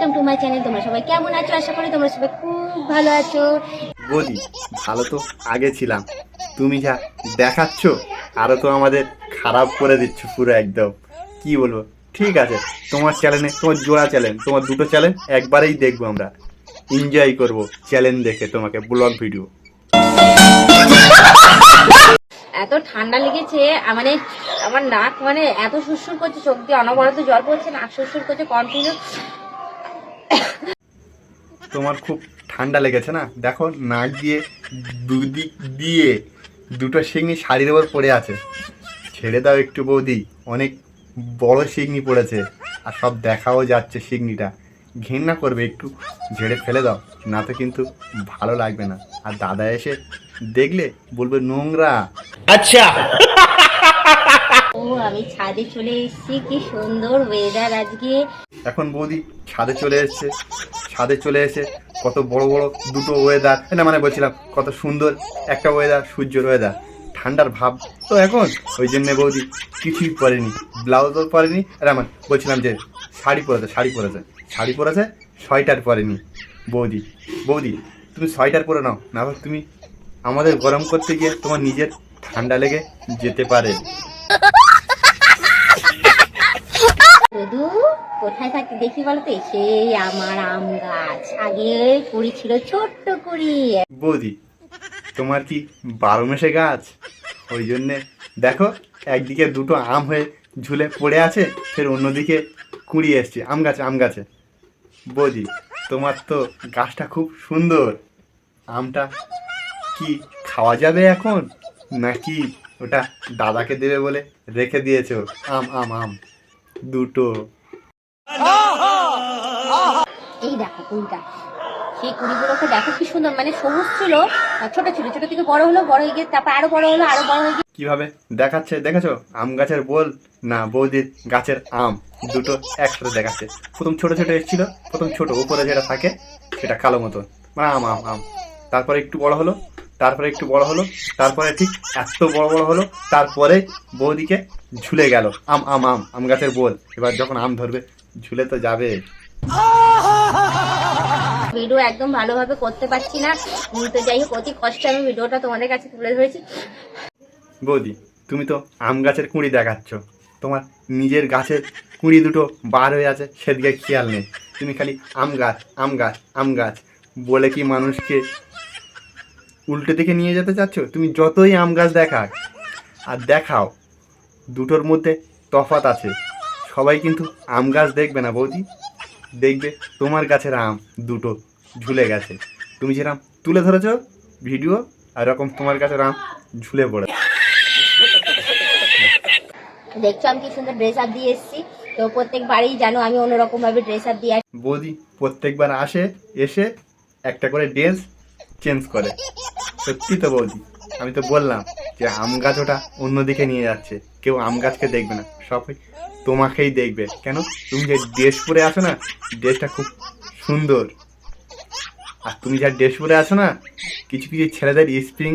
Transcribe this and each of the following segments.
Welcome to my channel তোমরা সবাই কেমন আছো? আশা করি তোমরা সবাই খুব ভালো আছো। বলি ভালো তো আগে ছিলাম। তুমি যা দেখাচ্ছ আরও তো আমাদের খারাপ করে দিচ্ছ পুরো একদম। কি বলব? ঠিক আছে তোমার চ্যানেলে তোমার জোড়া চ্যানেল তোমার দুটো চ্যানেল একবারেই দেখব আমরা। এনজয় করব চ্যানেল দেখে তোমাকে ব্লগ ভিডিও এত ঠান্ডা লেগেছে মানে আমার নাক মানে এত সুরসুর করছে চোখ দিয়ে অনবরত জল পড়ছে নাক সুরসুর করছে কন্টিনিউ তোমার খুব ঠান্ডা লেগেছে না? দেখো নাক দিয়ে দুদিক দিয়ে দুটো শিঙনি শাড়ির ওপর পড়ে আছে। ছেড়ে দাও একটু বৌদি অনেক বড় শিগনি পড়েছে। আর সব দেখাও যাচ্ছে শিগনিটা ঘেন্না করবে একটু ঝেড়ে ফেলে দাও না তো কিন্তু ভালো লাগবে না। আর দাদা এসে দেখলে বলবে নোংরা। ও আমি ছাদে চলে এসেছি কি সুন্দর ওয়েদার আজকে। এখন বৌদি ছাদে চলে এসেছে। ছাদে চলে এসে কত বড় বড় দুটো ওয়েদার না মানে বলছিলাম কত সুন্দর একটা ওয়েদার সূর্যের ওয়েদার ঠান্ডার ভাব। তো এখন ওই জন্যে বৌদি কিছুই পরেনি ব্লাউজও পরেনি, আর আমার বলছিলাম যে শাড়ি পরেছে শাড়ি পরেছে শাড়ি পরেছে, সোয়েটার পরেনি। বৌদি বৌদি, তুমি সোয়েটার পরে নাও না তুমি আমাদের গরম করতে গিয়ে তোমার নিজের ঠান্ডা লেগে যেতে পারে। শুধু কোথায় থাকতে দেখি বলতো সেই আমার আম গাছ। আগে কুড়ি ছিল ছোট্ট কুড়ি। বৌদি, তোমার কি বারো মেশে গাছ? ওই জন্যে, দেখো, একদিকে দুটো আম হয়ে ঝুলে পড়ে আছে, ফের অন্যদিকে কুড়ি এসছে, আম গাছে আম গাছে। বৌদি, তোমার তো গাছটা খুব সুন্দর। আমটা কি খাওয়া যাবে এখন? নাকি ওটা দাদাকে দেবে বলে রেখে দিয়েছ? আম আম আম। দুটো। এই দেখো কুড়িটা সেই কুড়িগুলোকে দেখো কি সুন্দর মানে সবুজ ছিল ছোট ছিল ছোট থেকে বড় হলো বড় হয়ে গিয়ে তারপর আরও বড় হলো আরও বড় হয়ে গিয়ে কীভাবে? দেখাচ্ছে দেখেছ? আম গাছের বোল? না বৌদির গাছের আম। দুটো একসাথে দেখাচ্ছে। প্রথম ছোট ছোট এসেছিল প্রথম ছোট। উপরে যেটা থাকে সেটা কালো মতো মানে আম আম আম। তারপরে একটু বড় হলো তারপরে একটু বড় হলো তারপরে ঠিক এত বড় বড় হলো তারপরে বৌদিকে ঝুলে গেল আম আম আম আম গাছের বোল। এবার যখন আম ধরবে ঝুলে তো যাবে। ভিডিও একদম ভালোভাবে করতে পারছি না। তো যাই হোক অতি কষ্টে আমি ভিডিওটা তোমাদের কাছে তুলে ধরেছি। বৌদি তুমি তো আম গাছের কুঁড়ি দেখাচ্ছ। তোমার নিজের গাছের কুঁড়ি দুটো বার হয়ে আছে সেদিকে খেয়াল নেই। তুমি খালি আম গাছ আম গাছ আম গাছ বলে কি মানুষকে উল্টো দিকে নিয়ে যেতে চাচ্ছ? তুমি যতই আম গাছ দেখাক আর দেখাও দুটোর মধ্যে তফাত আছে। সবাই কিন্তু আম গাছ দেখবে না বৌদি? দেখবে তোমার গাছের আম দুটো ঝুলে গেছে। তুমি যেরকম তুলে ধরেছো ভিডিও আর এরকম তোমার গাছের আম ঝুলে পড়ে। দেখছ আমি কি সুন্দর ড্রেস আপ দিয়ে এসেছি। তো প্রত্যেক বাড়ি জানো আমি অন্যরকম ভাবে ড্রেস আপ দিয়ে আসি। বৌদি প্রত্যেকবার আসে এসে একটা করে ড্রেস চেঞ্জ করে। সত্যি তো বৌদি, আমি তো বললাম যে আম গাছ ওটা অন্যদিকে নিয়ে যাচ্ছে। কেউ আম গাছকে দেখবে না, সবাই তোমাকেই দেখবে। কেন? তুমি যে ড্রেস পরে আসো না ড্রেসটা খুব সুন্দর। আর তুমি যা ড্রেস পরে আসো না, কিছু কিছু ছেলেদের স্প্রিং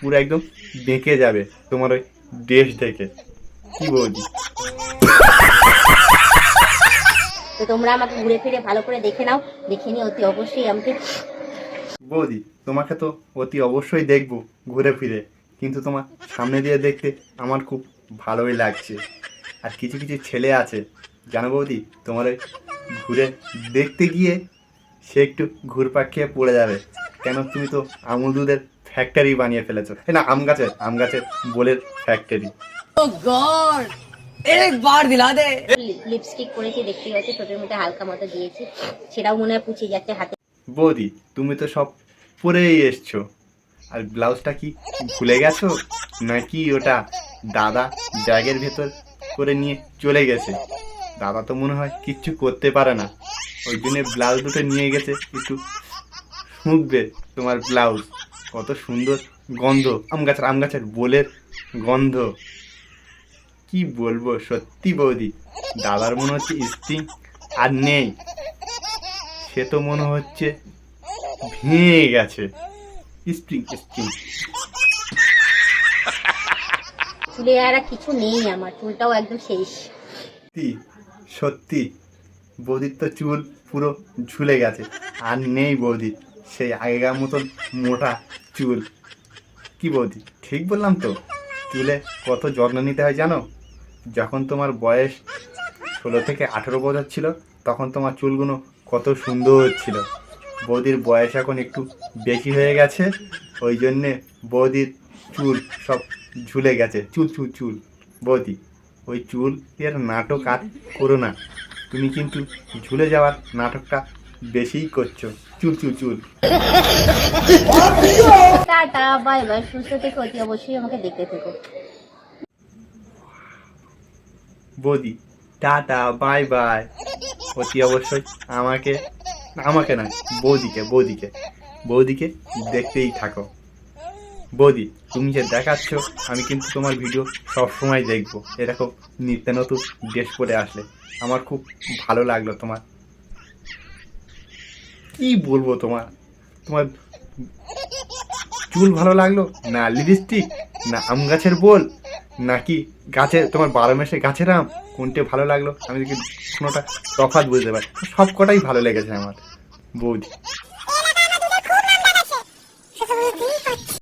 পুরো একদম বেঁকে যাবে তোমার ওই ড্রেস দেখে কি বৌদি? তো তোমরা আমাকে ঘুরে ফিরে ভালো করে দেখে নাও, দেখে নিয়ে অতি অবশ্যই আমাকে। বৌদি তোমাকে তো অতি অবশ্যই দেখব ঘুরে ফিরে। কিন্তু তোমার সামনে দিয়ে দেখতে আমার খুব ভালোই লাগছে। আর কিছু কিছু ছেলে আছে জানো বৌদি তোমার ওই ঘুরে দেখতে গিয়ে সে একটু ঘুরপাক খেয়ে পড়ে যাবে। কেন তুমি তো আমুল দুধের ফ্যাক্টরি বানিয়ে ফেলেছো। না আম গাছের আম গাছের বোলের ফ্যাক্টরি একবার দিলা দে। লিপস্টিক দেখতে পাচ্ছি ঠোঁটের মধ্যে হালকা মতো দিয়েছি। সেটাও মনে হয় পুছিয়ে যাচ্ছে হাতে। বৌদি, তুমি তো সব পরেই এসছো। আর ব্লাউজটা কি ভুলে গেছো? নাকি ওটা দাদা ব্যাগের ভেতর করে নিয়ে চলে গেছে? দাদা তো মনে হয় কিচ্ছু করতে পারে না। ওই জন্য ব্লাউজ দুটো নিয়ে গেছে, একটু শুঁকবে তোমার ব্লাউজ। কত সুন্দর গন্ধ, আম গাছের আম গাছের বোলের গন্ধ। কি বলব সত্যি বৌদি, দাদার মনে হচ্ছে স্প্রিং আর নেই। সে তো মনে হচ্ছে ভেঙে গেছে। স্প্রিং স্প্রিং চুলে আর কিছু নেই আমার চুলটাও একদম শেষ। সত্যি সত্যি বৌদির তো চুল পুরো ঝুলে গেছে। আর নেই বৌদি সেই আগেকার মতন মোটা চুল। কি বৌদি ঠিক বললাম তো? চুলে কত যত্ন নিতে হয় জানো? যখন তোমার বয়স ষোলো থেকে আঠেরো বছর ছিল তখন তোমার চুলগুলো কত সুন্দর ছিল। বৌদির বয়স এখন একটু বেশি হয়ে গেছে ওই জন্যে বৌদির চুল সব ঝুলে গেছে। চুল চুল চুল। বৌদি ওই চুল এর নাটক আর করো না। তুমি কিন্তু ঝুলে যাওয়ার নাটকটা বেশিই করছ। চুল চুল চুল। Tata bye bye. সুস্থ থেকে অতি অবশ্যই আমাকে দেখতে থেকো। বৌদি টাটা বাই বাই। অতি অবশ্যই। আমাকে আমাকে না, বৌদিকে বৌদিকে বৌদিকে দেখতেই থাকো। বৌদি, তুমি যে দেখাচ্ছ, আমি কিন্তু তোমার ভিডিও সব সময় দেখব এরকম নিত্য নতুন ড্রেস পরে আসলে। আমার খুব ভালো লাগল তোমার। কি বলব তোমার? তোমার চুল ভালো লাগল? না লিপস্টিক না আম গাছের বোল? নাকি গাছে তোমার বারো মাসে গাছের আম? কোনটে ভালো লাগল? আমি দেখি কোনোটা তফাৎ বুঝতে পারি। সব কটাই ভালো লেগেছে আমার। বৌদি।